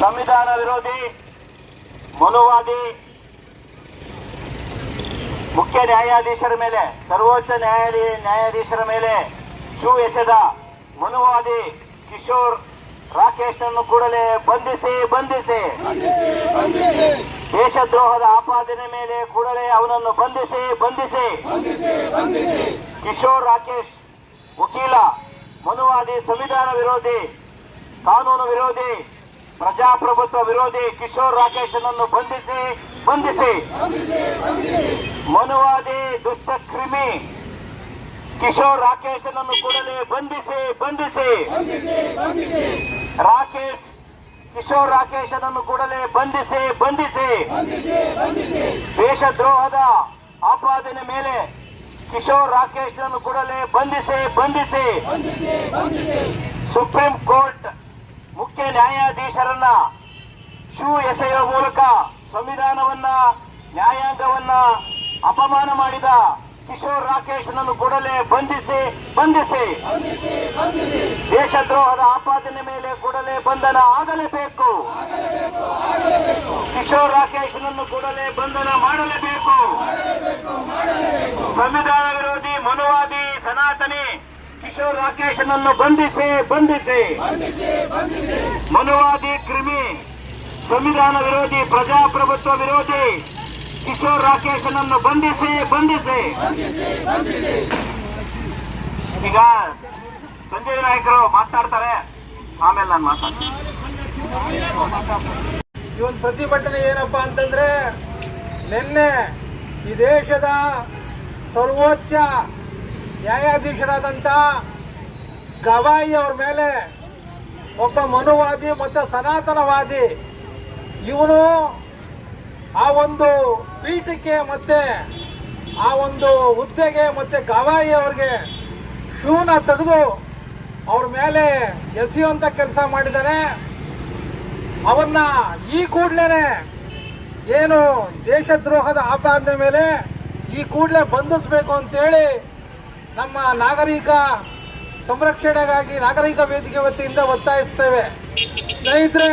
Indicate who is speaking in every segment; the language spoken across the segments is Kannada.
Speaker 1: ಸಂವಿಧಾನ ವಿರೋಧಿ, ಮನುವಾದಿ, ಮುಖ್ಯ ನ್ಯಾಯಾಧೀಶರ ಮೇಲೆ, ಸರ್ವೋಚ್ಚ ನ್ಯಾಯಾಲಯ ನ್ಯಾಯಾಧೀಶರ ಮೇಲೆ ಶೂ ಎಸೆದ ಮನುವಾದಿ ಕಿಶೋರ್ ರಾಕೇಶ್ ಅನ್ನು ಕೂಡಲೇ ಬಂಧಿಸಿ ಬಂಧಿಸಿ. ದೇಶದ್ರೋಹದ ಆಪಾದನೆ ಮೇಲೆ ಕೂಡಲೇ ಅವನನ್ನು ಬಂಧಿಸಿ ಬಂಧಿಸಿ. ಕಿಶೋರ್ ರಾಕೇಶ್ ವಕೀಲ ಮನುವಾದಿ ಸಂವಿಧಾನ ವಿರೋಧಿ ಕಾನೂನು ವಿರೋಧಿ ಪ್ರಜಾಪ್ರಭುತ್ವ ವಿರೋಧಿ ಕಿಶೋರ್ ರಾಕೇಶ್ ಅನ್ನು ಬಂಧಿಸಿ ಬಂಧಿಸಿ. ಮನುವಾದಿ ದುಷ್ಟ ಕ್ರಿಮಿ ಕಿಶೋರ್ ರಾಕೇಶ್ ಅನ್ನು ಕೂಡಲೇ ಬಂಧಿಸಿ ಬಂಧಿಸಿ. ರಾಕೇಶ್ ಕಿಶೋರ್ ರಾಕೇಶ್ ಅನ್ನು ಕೂಡಲೇ ಬಂಧಿಸಿ ಬಂಧಿಸಿ. ದೇಶದ್ರೋಹದ ಆಪಾದನೆ ಮೇಲೆ ಕಿಶೋರ್ ರಾಕೇಶ್ ಅನ್ನು ಕೂಡಲೇ ಬಂಧಿಸಿ ಬಂಧಿಸಿ. ಸುಪ್ರೀಂ ಕೋರ್ಟ್ ಮುಖ್ಯ ನ್ಯಾಯಾಧೀಶರನ್ನ ಶೂ ಎಸೆಯುವ ಮೂಲಕ ಸಂವಿಧಾನವನ್ನ ನ್ಯಾಯಾಂಗವನ್ನ ಅಪಮಾನ ಮಾಡಿದ ಕಿಶೋರ್ ರಾಕೇಶ್ನನ್ನು ಕೂಡಲೇ ಬಂಧಿಸಿ ಬಂಧಿಸಿ. ದೇಶದ್ರೋಹದ ಆಪಾದನೆ ಮೇಲೆ ಕೂಡಲೇ ಬಂಧನ ಆಗಲೇಬೇಕು. ಕಿಶೋರ್ ರಾಕೇಶ್ನನ್ನು ಕೂಡಲೇ ಬಂಧನ ಮಾಡಲೇಬೇಕು. ಸಂವಿಧಾನ ವಿರೋಧಿ ಮನುವಾದಿ ಸನಾತನಿ ಕಿಶೋರ್ ರಾಕೇಶನನ್ನು ಬಂಧಿಸಿ ಬಂಧಿಸಿ. ಮನುವಾದಿ ಕ್ರಿಮಿ, ಸಂವಿಧಾನ ವಿರೋಧಿ ಪ್ರಜಾಪ್ರಭುತ್ವ ವಿರೋಧಿ. ಕಿಶೋರ್ ರಾಕೇಶನನ್ನು ಬಂಧಿಸಿ ಬಂಧಿಸಿ. ಈಗ ಸಂಜಯ್ ನಾಯಕರು ಮಾತಾಡ್ತಾರೆ. ಆಮೇಲೆ ನಾನು ಮಾತಾಡ್ತೀನಿ.
Speaker 2: ಒಂದು ಪ್ರತಿಭಟನೆ ಏನಪ್ಪ ಅಂತಂದ್ರೆ ನಿನ್ನೆ ಈ ದೇಶದ ಸರ್ವೋಚ್ಚ ನ್ಯಾಯಾಧೀಶರಾದಂಥ ಗವಾಯಿ ಅವ್ರ ಮೇಲೆ ಒಬ್ಬ ಮನುವಾದಿ ಮತ್ತು ಸನಾತನವಾದಿ, ಇವನು ಆ ಒಂದು ಪೀಠಕ್ಕೆ ಮತ್ತೆ ಆ ಒಂದು ಹುದ್ದೆಗೆ ಮತ್ತೆ ಗವಾಯಿ ಅವ್ರಿಗೆ ಶೂನ ತೆಗೆದು ಅವ್ರ ಮೇಲೆ ಎಸೆಯುವಂಥ ಕೆಲಸ ಮಾಡಿದ್ದಾರೆ. ಅವನ್ನ ಈ ಕೂಡಲೇ ಏನು ದೇಶದ್ರೋಹದ ಆಪಾದನೆ ಮೇಲೆ ಈ ಕೂಡಲೇ ಬಂಧಿಸಬೇಕು ಅಂತೇಳಿ ನಮ್ಮ ನಾಗರಿಕ ಸಂರಕ್ಷಣೆಗಾಗಿ ನಾಗರಿಕ ವೇದಿಕೆ ವತಿಯಿಂದ ಒತ್ತಾಯಿಸ್ತೇವೆ. ಸ್ನೇಹಿತರೆ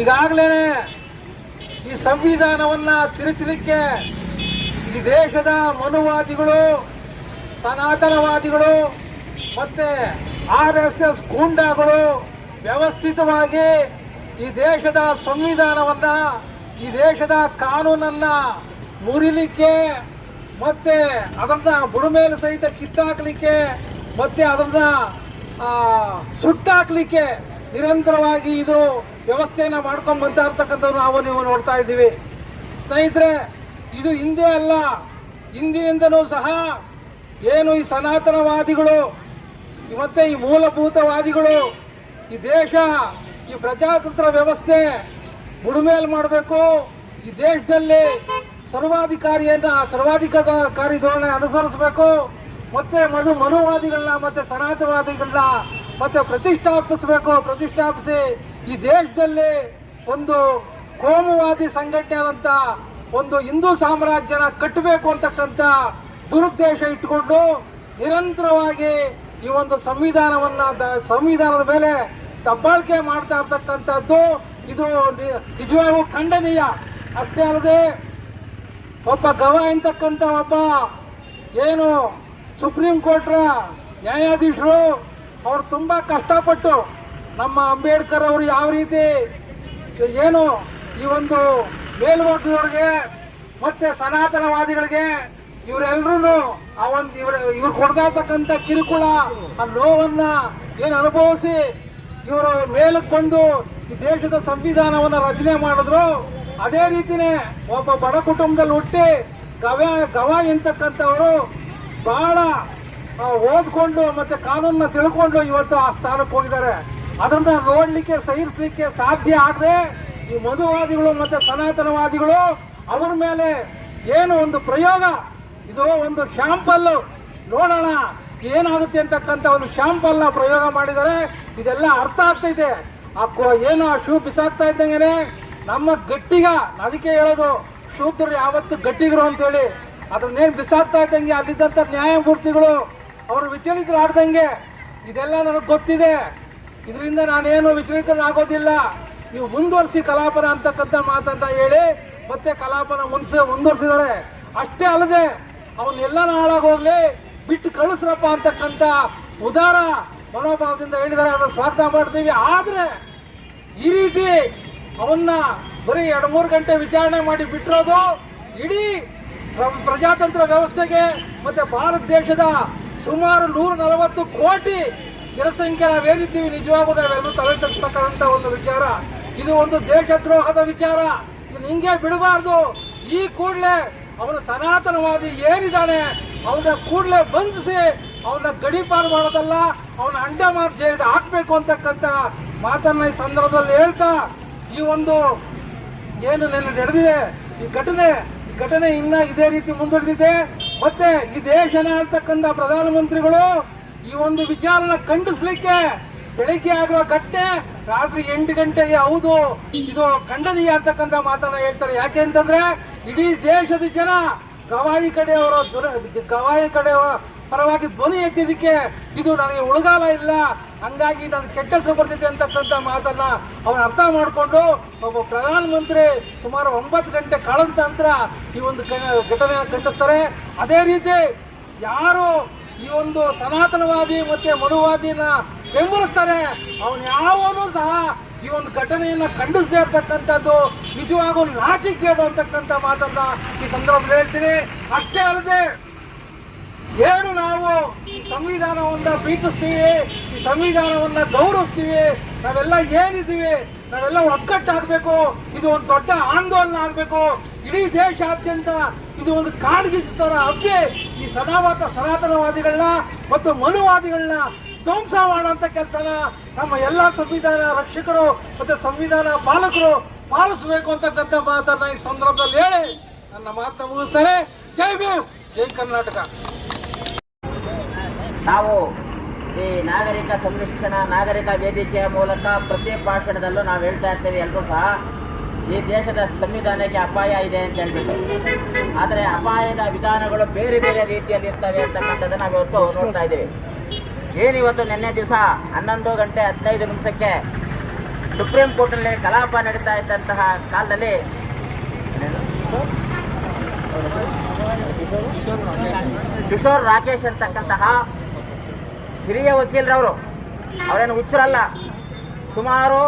Speaker 2: ಈಗಾಗಲೇ ಈ ಸಂವಿಧಾನವನ್ನ ತಿರುಚಲಿಕ್ಕೆ ಈ ದೇಶದ ಮನುವಾದಿಗಳು, ಸನಾತನವಾದಿಗಳು ಮತ್ತೆ ಆರ್ ಎಸ್ ಎಸ್ ಗೂಂಡಾಗಳು ವ್ಯವಸ್ಥಿತವಾಗಿ ಈ ದೇಶದ ಸಂವಿಧಾನವನ್ನ, ಈ ದೇಶದ ಕಾನೂನನ್ನ ಮುರಿಲಿಕ್ಕೆ ಮತ್ತೆ ಅದನ್ನ ಬುಡಮೇಲೆ ಸಹಿತ ಕಿತ್ತಾಕ್ಲಿಕ್ಕೆ ಮತ್ತೆ ಅದನ್ನ ಸುಟ್ಟಾಕ್ಲಿಕ್ಕೆ ನಿರಂತರವಾಗಿ ಇದು ವ್ಯವಸ್ಥೆಯನ್ನ ಮಾಡ್ಕೊಂಡು ಬರ್ತಾ ಇರ್ತಕ್ಕಂಥವ್ರು ನಾವು ನೀವು ನೋಡ್ತಾ ಇದ್ದೀವಿ. ಸ್ನೇಹಿತರೆ, ಇದು ಹಿಂದೆ ಅಲ್ಲ. ಹಿಂದಿನಿಂದನೂ ಸಹ ಏನು ಈ ಸನಾತನವಾದಿಗಳು, ಮತ್ತೆ ಈ ಮೂಲಭೂತವಾದಿಗಳು, ಈ ದೇಶ, ಈ ಪ್ರಜಾತಂತ್ರ ವ್ಯವಸ್ಥೆ ಬುಡಮೇಲೆ ಮಾಡಬೇಕು. ಈ ದೇಶದಲ್ಲಿ ಸರ್ವಾಧಿಕಾರಿಯನ್ನ, ಸರ್ವಾಧಿಕಾರಿ ಧೋರಣೆ ಅನುಸರಿಸಬೇಕು. ಮತ್ತೆ ಮನು, ಮನುವಾದಿಗಳನ್ನ, ಮತ್ತೆ ಸನಾತನವಾದಿಗಳನ್ನ, ಮತ್ತೆ ಪ್ರತಿಷ್ಠಾಪಿಸಬೇಕು. ಪ್ರತಿಷ್ಠಾಪಿಸಿ ಈ ದೇಶದಲ್ಲಿ ಒಂದು ಕೋಮುವಾದಿ ಸಂಘಟನೆ ಆದಂತ ಒಂದು ಹಿಂದೂ ಸಾಮ್ರಾಜ್ಯನ ಕಟ್ಟಬೇಕು ಅಂತಕ್ಕಂಥ ದುರುದ್ದೇಶ ಇಟ್ಟುಕೊಂಡು ನಿರಂತರವಾಗಿ ಈ ಒಂದು ಸಂವಿಧಾನವನ್ನ ಸಂವಿಧಾನದ ಮೇಲೆ ದಬ್ಬಾಳಿಕೆ ಮಾಡ್ತಾ ಇರ್ತಕ್ಕಂಥದ್ದು ಇದು ನಿಜವಾಗೂ ಖಂಡನೀಯ. ಅಷ್ಟೇ ಅಲ್ಲದೆ ಒಬ್ಬ ಗವ ಎಂತಕ್ಕಂಥ ಒಬ್ಬ ಏನು ಸುಪ್ರೀಂ ಕೋರ್ಟ್ರ ನ್ಯಾಯಾಧೀಶರು, ಅವ್ರು ತುಂಬ ಕಷ್ಟಪಟ್ಟು ನಮ್ಮ ಅಂಬೇಡ್ಕರ್ ಅವರು ಯಾವ ರೀತಿ ಏನು ಈ ಒಂದು ಮೇಲ್ವರ್ಗದವ್ರಿಗೆ ಮತ್ತೆ ಸನಾತನವಾದಿಗಳಿಗೆ ಇವರೆಲ್ಲರೂ ಆ ಒಂದು ಇವ್ರ ಇವ್ರು ಕೊಡ್ದಾತಕ್ಕಂಥ ಕಿರುಕುಳ, ಆ ನೋವನ್ನ ಏನು ಅನುಭವಿಸಿ ಇವರು ಮೇಲಕ್ಕೆ ಬಂದು ಈ ದೇಶದ ಸಂವಿಧಾನವನ್ನ ರಚನೆ ಮಾಡಿದ್ರು. ಅದೇ ರೀತಿನೇ ಒಬ್ಬ ಬಡ ಕುಟುಂಬದಲ್ಲಿ ಹುಟ್ಟಿ ಗವ ಗವ ಎಂತಕ್ಕಂಥವರು ಬಹಳ ಓದ್ಕೊಂಡು ಮತ್ತೆ ಕಾನೂನನ್ನ ತಿಳ್ಕೊಂಡು ಇವತ್ತು ಆ ಸ್ಥಾನಕ್ಕೆ ಹೋಗಿದ್ದಾರೆ. ಅದನ್ನ ನೋಡ್ಲಿಕ್ಕೆ ಸಹಿಸಲಿಕ್ಕೆ ಸಾಧ್ಯ ಆಗದೆ ಈ ಮಧುವಾದಿಗಳು ಮತ್ತೆ ಸನಾತನವಾದಿಗಳು ಅವರ ಮೇಲೆ ಏನು ಒಂದು ಪ್ರಯೋಗ? ಇದು ಒಂದು ಶಾಂಪಲ್ ನೋಡೋಣ, ಏನಾಗುತ್ತೆ ಅಂತಕ್ಕಂಥ ಒಂದು ಶಾಂಪಲ್ನ ಪ್ರಯೋಗ ಮಾಡಿದರೆ ಇದೆಲ್ಲ ಅರ್ಥ ಆಗ್ತೈತೆ. ಆ ಏನು ಆ ಶೂ ಬಿಸಾಕ್ತಾ ಇದ್ದಂಗೆ ನಮ್ಮ ಗಟ್ಟಿಗ, ಅದಕ್ಕೆ ಹೇಳೋದು ಶೂದ್ರ ಯಾವತ್ತು ಗಟ್ಟಿಗರು ಅಂತೇಳಿ. ಅದನ್ನೇನು ಬಿಸಾಕ್ತಾ ಇದ್ದಂಗೆ ಅಲ್ಲಿದ್ದಂಥ ನ್ಯಾಯಮೂರ್ತಿಗಳು, ಅವರು ವಿಚಲಿತರಾಗ್ದಂಗೆ, ಇದೆಲ್ಲ ನನಗೆ ಗೊತ್ತಿದೆ. ಇದರಿಂದ ನಾನೇನು ವಿಚಲಿತನಾಗೋದಿಲ್ಲ. ನೀವು ಮುಂದುವರಿಸಿ ಕಲಾಪನ ಅಂತಕ್ಕಂಥ ಮಾತಂತ ಹೇಳಿ, ಮತ್ತೆ ಕಲಾಪನ ಮುನ್ಸ ಮುಂದುವರಿಸಿದ್ದಾರೆ ಅಷ್ಟೇ ಅಲ್ಲದೆ ಅವನ್ನೆಲ್ಲ ಹಾಳಾಗೋಗ್ಲಿ ಬಿಟ್ಟು ಕಳಿಸ್ರಪ್ಪ ಅಂತಕ್ಕಂಥ ಉದಾರ ಮನೋಭಾವದಿಂದ ಹೇಳಿದರೆ, ಅದನ್ನು ಸ್ವಾಗತ ಮಾಡ್ತೀವಿ. ಆದರೆ, ಈ ರೀತಿ ಅವನ್ನ ಬರೀ ಎರಡು ಮೂರು ಗಂಟೆ ವಿಚಾರಣೆ ಮಾಡಿ ಬಿಟ್ಟಿರೋದು ಇಡೀ ಪ್ರಜಾತಂತ್ರ ವ್ಯವಸ್ಥೆಗೆ ಮತ್ತೆ ಭಾರತ ದೇಶದ ಸುಮಾರು ನೂರ ನಲವತ್ತು ಕೋಟಿ ಜನಸಂಖ್ಯೆ ನಾವೇನಿದ್ದೀವಿ ನಿಜವಾಗೂ ನಾವೆಲ್ಲರೂ ತಲೆ ತಕ್ಕಂಥ ಒಂದು ವಿಚಾರ. ಇದು ಒಂದು ದೇಶದ್ರೋಹದ ವಿಚಾರ. ಇದು ಹಿಂಗೆ ಬಿಡಬಾರ್ದು. ಈ ಕೂಡಲೇ ಅವನ ಸನಾತನವಾದಿ ಏನಿದ್ದಾನೆ ಅವನ ಕೂಡಲೇ ಬಂಧಿಸಿ ಅವನ ಗಡಿಪಾರು ಮಾಡೋದಲ್ಲ ಅವನ ಅಂಡಮಾನ್ ಜೈಲ್ಗೆ ಹಾಕ್ಬೇಕು ಅಂತಕ್ಕಂಥ ಮಾತನ್ನ ಈ ಸಂದರ್ಭದಲ್ಲಿ ಹೇಳ್ತಾ, ಈ ಒಂದು ಏನು ನೆನ್ನೆ ನಡೆದಿದೆ, ಈ ಘಟನೆ ಈ ಘಟನೆ ಇನ್ನ ಇದೇ ರೀತಿ ಮುಂದುವರೆದಿದೆ. ಮತ್ತೆ ಈ ದೇಶನ ಅಂತಕ್ಕಂಥ ಪ್ರಧಾನಮಂತ್ರಿಗಳು ಈ ಒಂದು ವಿಚಾರನ ಖಂಡಿಸ್ಲಿಕ್ಕೆ ಬೆಳಿಗ್ಗೆ ಆಗಿರೋ ಘಟನೆ ರಾತ್ರಿ ಎಂಟು ಗಂಟೆಗೆ ಹೌದು. ಇದು ಖಂಡನೀಯ ಅಂತಕ್ಕಂಥ ಮಾತನ್ನ ಹೇಳ್ತಾರೆ. ಯಾಕೆ ಅಂತಂದ್ರೆ ಇಡೀ ದೇಶದ ಜನ ಗವಾಯಿ ಕಡೆಯವರ ಗವಾಯಿ ಕಡೆಯವರ ಪರವಾಗಿ ಧ್ವನಿ ಎತ್ತಿದ್ದಕ್ಕೆ ಇದು ನನಗೆ ಉಳಗಾಲ ಇಲ್ಲ. ಹಂಗಾಗಿ ನಾನು ಕೆಟ್ಟ ಹೆಸರು ಬರ್ತಿದೆ ಅಂತಕ್ಕಂಥ ಮಾತನ್ನ ಅವನು ಅರ್ಥ ಮಾಡಿಕೊಂಡು ಒಬ್ಬ ಪ್ರಧಾನಮಂತ್ರಿ ಸುಮಾರು ಒಂಬತ್ತು ಗಂಟೆ ಕಳೆದ ನಂತರ ಈ ಒಂದು ಘಟನೆಯನ್ನು ಕಂಡಿಸ್ತಾರೆ ಅದೇ ರೀತಿ ಯಾರು ಈ ಒಂದು ಸನಾತನವಾದಿ ಮತ್ತೆ ಮನುವಾದಿನ ಬೆಂಬಲಿಸ್ತಾರೆ. ಅವನು ಯಾವನು ಸಹ ಈ ಒಂದು ಘಟನೆಯನ್ನ ಖಂಡಿಸದೇ ಇರ್ತಕ್ಕಂಥದ್ದು ನಿಜವಾಗೂ ನಾಚಿಕೇಡು ಅಂತಕ್ಕಂಥ ಮಾತನ್ನ ಈ ಸಂದರ್ಭದಲ್ಲಿ ಹೇಳ್ತೀನಿ. ಅಷ್ಟೇ ಅಲ್ಲದೆ, ಏನು ನಾವು ಈ ಸಂವಿಧಾನವನ್ನ ಪ್ರೀತಿಸ್ತೀವಿ, ಈ ಸಂವಿಧಾನವನ್ನ ಗೌರವಿಸ್ತೀವಿ, ನಾವೆಲ್ಲ ಏನಿದ್ದೀವಿ, ನಾವೆಲ್ಲ ಒಗ್ಗಟ್ಟಾಗಬೇಕು, ಇದು ಒಂದು ದೊಡ್ಡ ಆಂದೋಲನ ಆಗಬೇಕು. ಇಡೀ ದೇಶಾದ್ಯಂತ ಇದು ಒಂದು ಕಾಡ್ಗಿಚ್ಚ ಥರ ಹಬ್ಬೆ ಈ ಸನಾವಾತ ಸನಾತನವಾದಿಗಳನ್ನ ಮತ್ತು ಮನುವಾದಿಗಳನ್ನ ಧ್ವಂಸ ಮಾಡುವಂತ ಕೆಲಸನ ನಮ್ಮ ಎಲ್ಲ ಸಂವಿಧಾನ ರಕ್ಷಕರು ಮತ್ತೆ ಸಂವಿಧಾನ ಪಾಲಕರು ಪಾಲಿಸಬೇಕು ಅಂತಕ್ಕಂಥ ಮಾತನ್ನ ಈ ಸಂದರ್ಭದಲ್ಲಿ ಹೇಳಿ ನನ್ನ ಮಾತನ್ನ ಮುಗಿಸ್ತಾರೆ ಜೈ ಭೀಮ್, ಜೈ ಕರ್ನಾಟಕ.
Speaker 3: ನಾವು ಈ ನಾಗರಿಕ ಸಂರಕ್ಷಣಾ, ನಾಗರಿಕ ವೇದಿಕೆಯ ಮೂಲಕ ಪ್ರತಿ ಭಾಷಣದಲ್ಲೂ ನಾವು ಹೇಳ್ತಾ ಇರ್ತೇವೆ ಎಲ್ಲರೂ ಸಹ. ಈ ದೇಶದ ಸಂವಿಧಾನಕ್ಕೆ ಅಪಾಯ ಇದೆ ಅಂತ ಹೇಳ್ಬಿಟ್ಟು. ಆದರೆ ಅಪಾಯದ ವಿಧಾನಗಳು ಬೇರೆ ಬೇರೆ ರೀತಿಯಲ್ಲಿ ಇರ್ತವೆ ಅಂತಕ್ಕಂಥದ್ದನ್ನು ನಾವು ಇವತ್ತು ನೋಡ್ತಾ ಇದ್ದೀವಿ. ಏನಿವತ್ತು ನಿನ್ನೆ ದಿವಸ ಹನ್ನೊಂದು ಗಂಟೆ ಹದಿನೈದು ನಿಮಿಷಕ್ಕೆ ಸುಪ್ರೀಂ ಕೋರ್ಟ್ನಲ್ಲಿ ಕಲಾಪ ನಡೀತಾ ಇದ್ದಂತಹ ಕಾಲದಲ್ಲಿ ಕಿಶೋರ್ ರಾಕೇಶ್ ಅಂತಕ್ಕಂತಹ ಹಿರಿಯ ವಕೀಲರವರು. ಅವರೇನು ಹುಚ್ಚರಲ್ಲ. ಸುಮಾರು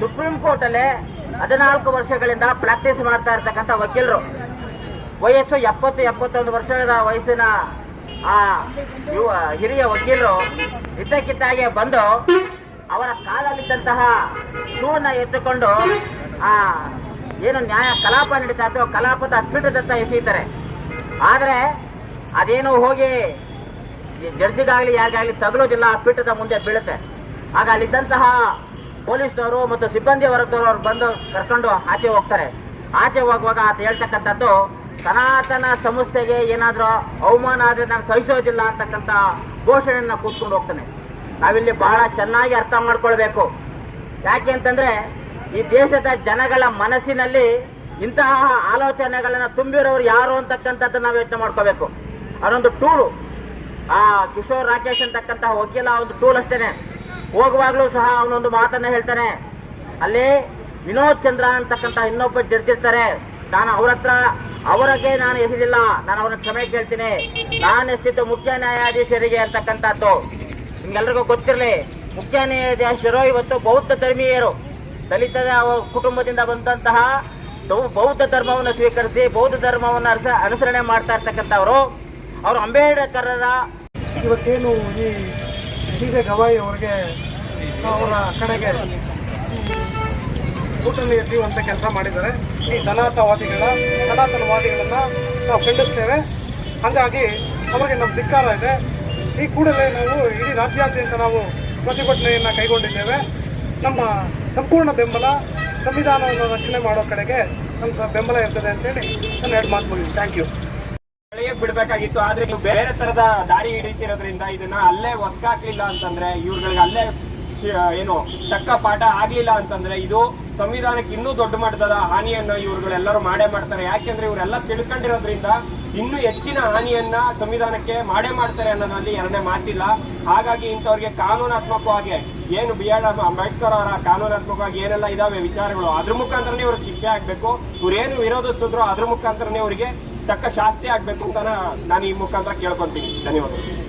Speaker 3: ಸುಪ್ರೀಂ ಕೋರ್ಟಲ್ಲೇ ಹದಿನಾಲ್ಕು ವರ್ಷಗಳಿಂದ ಪ್ರಾಕ್ಟೀಸ್ ಮಾಡ್ತಾ ಇರ್ತಕ್ಕಂಥ ವಕೀಲರು. ವಯಸ್ಸು ಎಪ್ಪತ್ತು, ಎಪ್ಪತ್ತೊಂದು ವರ್ಷದ ವಯಸ್ಸಿನ ಆ ಯುವ ಹಿರಿಯ ವಕೀಲರು ಇದ್ದಕ್ಕಿದ್ದಾಗೆ ಬಂದು ಅವರ ಕಾಲಲ್ಲಿದ್ದಂತಹ ಶೂನ ಎತ್ತುಕೊಂಡು, ಆ, ಏನು ನ್ಯಾಯ ಕಲಾಪ ನಡೀತಾ ಇತ್ತು ಕಲಾಪದ ಪೀಠದತ್ತ ಎಸೆಯುತ್ತಾರೆ. ಆದರೆ ಅದೇನು ಹೋಗಿ ಜಡ್ಜಿಗಾಗಲಿ, ಯಾರಿಗಾಗಲಿ ತಗಲೋದಿಲ್ಲ, ಆ ಪೀಠದ ಮುಂದೆ ಬೀಳುತ್ತೆ. ಆಗ ಅಲ್ಲಿದ್ದಂತಹ ಪೊಲೀಸ್ನವರು ಮತ್ತು ಸಿಬ್ಬಂದಿ ವರ್ಗದವರು ಅವ್ರು ಬಂದು ಕರ್ಕೊಂಡು ಆಚೆ ಹೋಗ್ತಾರೆ. ಆಚೆ ಹೋಗುವಾಗ ಆತ ಹೇಳ್ತಕ್ಕಂಥದ್ದು, ಸನಾತನ ಸಂಸ್ಥೆಗೆ ಏನಾದರೂ ಅವಮಾನ ಆದರೆ ನಾನು ಸಹಿಸೋದಿಲ್ಲ ಅಂತಕ್ಕಂಥ ಘೋಷಣೆಯನ್ನು ಕೂತ್ಕೊಂಡು ಹೋಗ್ತಾನೆ. ನಾವಿಲ್ಲಿ ಬಹಳ ಚೆನ್ನಾಗಿ ಅರ್ಥ ಮಾಡ್ಕೊಳ್ಬೇಕು. ಯಾಕೆ ಅಂತಂದ್ರೆ, ಈ ದೇಶದ ಜನಗಳ ಮನಸ್ಸಿನಲ್ಲಿ ಇಂತಹ ಆಲೋಚನೆಗಳನ್ನ ತುಂಬಿರೋರು ಯಾರು ಅಂತಕ್ಕಂಥದ್ದು ನಾವು ಯೋಚನೆ ಮಾಡ್ಕೋಬೇಕು ಅದೊಂದು ಟೂಲು. ಆ ಕಿಶೋರ್ ರಾಕೇಶ್ ಅಂತಕ್ಕಂತಹ ವಕೀಲ ಒಂದು ಟೂಲ್ ಅಷ್ಟೇನೆ. ಹೋಗುವಾಗಲೂ ಸಹ ಅವನೊಂದು ಮಾತನ್ನ ಹೇಳ್ತಾನೆ. ಅಲ್ಲಿ ವಿನೋದ್ ಚಂದ್ರ ಅಂತಕ್ಕಂಥ ಇನ್ನೊಬ್ಬ ಜಡ್ಜ್ ಇರ್ತಾರೆ. ನಾನು ಅವ್ರ ಹತ್ರ, ಅವರಿಗೆ ನಾನು ಎಸಿದಿಲ್ಲ. ನಾನು ಅವರನ್ನು ಕ್ಷಮೆ ಕೇಳ್ತೀನಿ. ನಾನು ಎಸ್ತಿದ್ದು ಮುಖ್ಯ ನ್ಯಾಯಾಧೀಶರಿಗೆ ಅಂತಕ್ಕಂಥದ್ದು. ನಿಮ್ಗೆಲ್ರಿಗೂ ಗೊತ್ತಿರಲಿ, ಮುಖ್ಯ ನ್ಯಾಯಾಧೀಶರು ಇವತ್ತು ಬೌದ್ಧ ಧರ್ಮೀಯರು. ಅವರ ಕುಟುಂಬದಿಂದ ಬಂದಂತಹ ಬೌದ್ಧ ಧರ್ಮವನ್ನು ಸ್ವೀಕರಿಸಿ, ಬೌದ್ಧ ಧರ್ಮವನ್ನು ಅನುಸ- ಅನುಸರಣೆ ಮಾಡ್ತಾ ಇರ್ತಕ್ಕಂಥವ್ರು. ಅವರು ಅಂಬೇಡ್ಕರರ
Speaker 4: ಇವತ್ತೇನು ಈ ಡಿ ಗವಾಯಿ ಅವ್ರಿಗೆ ಅವರ ಕಡೆಗೆ ಕೂಟಲ್ಲಿ ಎಸೆಯುವಂಥ ಕೆಲಸ ಮಾಡಿದ್ದಾರೆ. ಈ ಸನಾತನವಾದಿಗಳ, ಸನಾತನವಾದಿಗಳನ್ನ ನಾವು ಖಂಡಿಸ್ತೇವೆ. ಹಾಗಾಗಿ ಅವರಿಗೆ ನಮ್ಮ ಧಿಕ್ಕಾರ ಇದೆ. ಈ ಕೂಡಲೇ ನಾವು ಇಡೀ ರಾಜ್ಯಾದ್ಯಂತ ನಾವು ಪ್ರತಿಭಟನೆಯನ್ನು ಕೈಗೊಂಡಿದ್ದೇವೆ. ನಮ್ಮ ಸಂಪೂರ್ಣ ಬೆಂಬಲ, ಸಂವಿಧಾನವನ್ನು ರಕ್ಷಣೆ ಮಾಡೋ ಕಡೆಗೆ ನಮ್ಮ ಬೆಂಬಲ ಇರ್ತದೆ ಅಂತೇಳಿ ನಾನು ಎರಡು ಮಾತು ಮುಗಿದು ಥ್ಯಾಂಕ್ ಯು
Speaker 5: ಕೆಳಗೆ ಬಿಡ್ಬೇಕಾಗಿತ್ತು. ಆದ್ರೆ ನೀವು ಬೇರೆ ತರದ ದಾರಿ ಹಿಡಿತಿರೋದ್ರಿಂದ ಇದನ್ನ ಅಲ್ಲೇ ಹೊಸ್ಕಾಕ್ಲಿಲ್ಲ ಅಂತಂದ್ರೆ, ಇವ್ರುಗಳಿಗೆ ಅಲ್ಲೇ ಏನು, ತಕ್ಕ ಪಾಠ ಆಗ್ಲಿಲ್ಲ ಅಂತಂದ್ರೆ ಇದು ಸಂವಿಧಾನಕ್ಕೆ ಇನ್ನೂ ದೊಡ್ಡ ಮಟ್ಟದ ಹಾನಿಯನ್ನ ಇವ್ರುಗಳೆಲ್ಲರೂ ಮಾಡೇ ಮಾಡ್ತಾರೆ. ಯಾಕೆಂದ್ರೆ ಇವರೆಲ್ಲ ತಿಳ್ಕೊಂಡಿರೋದ್ರಿಂದ ಇನ್ನೂ ಹೆಚ್ಚಿನ ಹಾನಿಯನ್ನ ಸಂವಿಧಾನಕ್ಕೆ ಮಾಡೇ ಮಾಡ್ತಾರೆ ಅನ್ನೋದ್ರಲ್ಲಿ ಎರಡನೇ ಮಾತಿಲ್ಲ. ಹಾಗಾಗಿ ಇಂಥವ್ರಿಗೆ ಕಾನೂನಾತ್ಮಕವಾಗಿ ಏನು ಬಿ ಆರ್ ಅಂಬೇಡ್ಕರ್ ಅವರ ಕಾನೂನಾತ್ಮಕವಾಗಿ ಏನೆಲ್ಲ ಇದಾವೆ ವಿಚಾರಗಳು, ಅದ್ರ ಮುಖಾಂತರನೇ ಇವ್ರಿಗೆ ಶಿಕ್ಷೆ ಆಗ್ಬೇಕು. ಇವ್ರೇನು ವಿರೋಧಿಸಿದ್ರು ಅದ್ರ ಮುಖಾಂತರನೇ ಅವರಿಗೆ ತಕ್ಕ ಶಾಸ್ತಿ ಆಗ್ಬೇಕು ಅಂತ ನಾನು ಈ ಮುಖಾಂತರ ಕೇಳ್ಕೊಂತೀನಿ. ಧನ್ಯವಾದಗಳು.